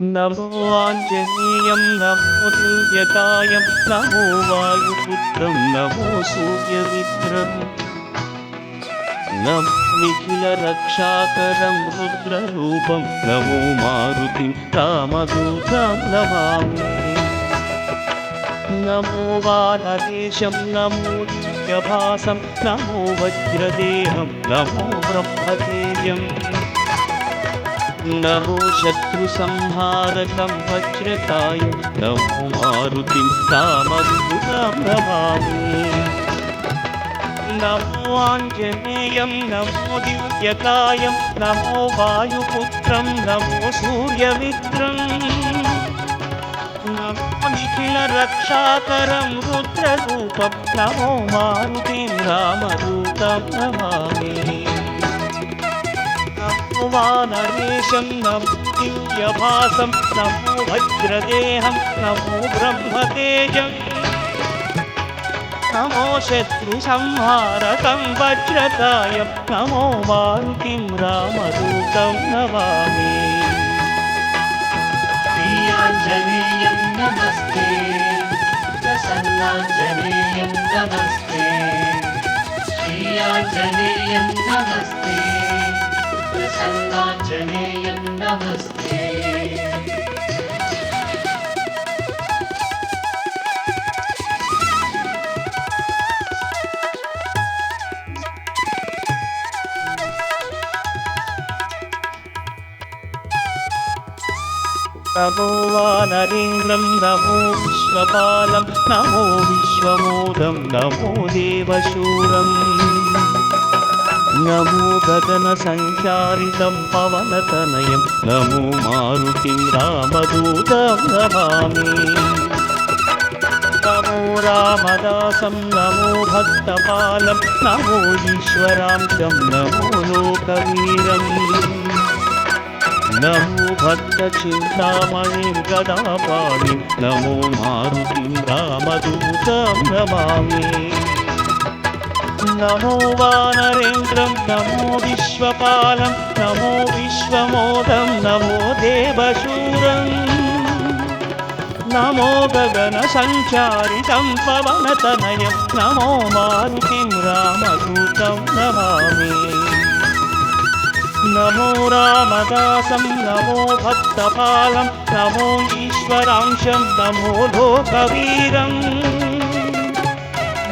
నమో ఆంజనేయం నమో దివ్యకాయం నమో వాయుపుత్రం నమో సూర్యమిత్రం నమో నిఖిల రక్షాకరం రుద్రరూపం నమో మారుతి రామదూతం నమామి నమో వారదేశం నమో దివ్యభాసం నమో వజ్రదేహం నమో బ్రహ్మదేయం నమో శత్రు సంహారకం వజ్రకాయ నమో మారుతి రామదూతం నమామి నమో ఆంజనేయం నమో దివ్యకాయం నమో వాయుపుత్రం నమో సూర్యమిత్రం నమో నిఖిల రక్షాకరం రుద్రరూపం నమో మారుతిం రామదూతం నమామి నమో వానరేశం నమో దివ్యభాసం నమో వజ్రదేహం నమో బ్రహ్మతేజం నమో శత్రు సంహారకం వజ్రకాయం నమో మారుతిం రామదూతం నమామి ప్రియాంజనేయం నమస్తే ప్రసన్నాంజనేయం నమస్తే भोवानरिङ्गं नमो विश्वपालं नमो विश्वमोदं नमो देवशूरम्। నమో గగన సంచారితం పవనతనయం. నమో మారుతి రామదూతం నమామి నమో రామదాసం నమో భక్తపాలం నమో ఈశ్వరాంశం నమో లోకవీరం. నమో భక్త చింతామణి గదాపాణి నమో మారుతి రామదూతం నమామి నమో వానరేంద్రం నమో విశ్వపాలం నమో విశ్వమోదం నమో దేవశూరం. నమో గగన సంచారితం పవనతనయం నమో మారుతిం రామదూతం నమామి. నమో రామదాసం నమో భక్తపాలం నమో ఈశ్వరాంశం నమో లోకవీరం.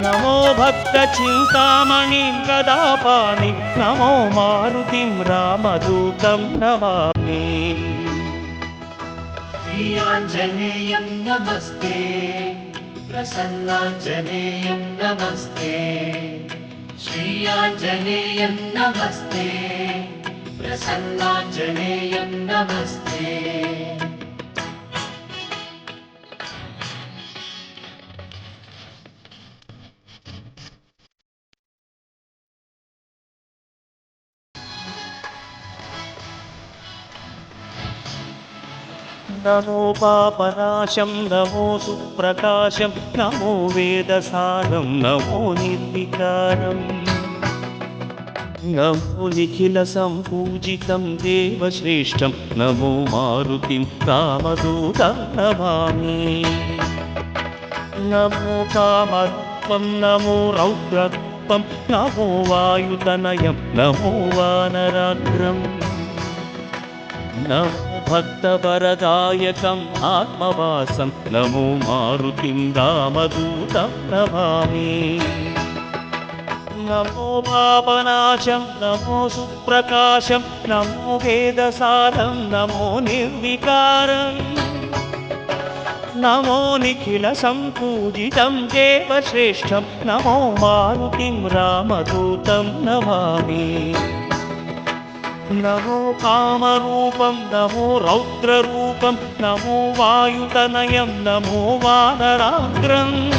नमो भक्तचिन्तामणिं कदापानि नमो मारुतिं रामदूतं नमामि। नमामियां नमस्ते प्रसन्नाञ्जनेयं नमस्ते। श्रियाञ्जनेयं नमस्ते प्रसन्नाञ्जनेयं नमस्ते। నమస్తే నమో పాపనాశం నమో సుప్రకాశం నమో వేదసారం నమో నిర్వికారం. నమో నిఖిల సంపూజితం దేవశ్రేష్టం నమో మారుతిం రామదూతం నమామి. నమో కామరూపం నమో రౌద్రరూపం నమో వాయుతనయం నమో వానరాగ్రం నమో భక్తవరదాయకం ఆత్మవాసం నమో మారుతిం రామదూత నమామి నమో పాపనాశం నమో సుప్రకాశం నమో వేదసారం నమో నిర్వికారం నమో నిఖిల సంపూజితం దేవశ్రేష్టం నమో మారుతిం రామదూతం నమామి नमो कामरूपं नमो रौद्ररूपं नमो वायुतनयं नमो वानराग्रम्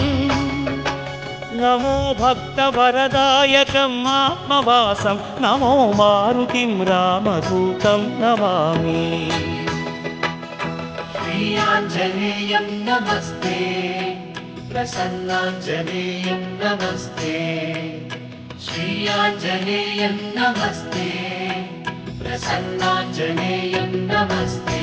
नमो भक्तवरदायकम् आत्मवासं नमो मारुतिं रामदूतं नमामि। श्रीयाञ्जनेयं नमस्ते प्रसन्नाञ्जनेयं नमस्ते। श्रीस्ते नमस्ते। प्रसन्नाञ्जनेयं नमस्ते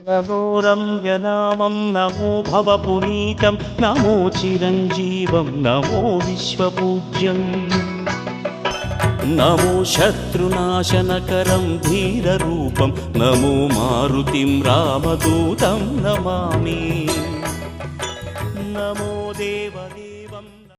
नमो रम्य नामं नमो भवपुनीतं नमो चिरञ्जीवं नमो विश्वपूज्यम् నమో శత్రునాశనకరం ధీరరూపం నమో మారుతిం రామదూతం నమామి. నమో దేవదే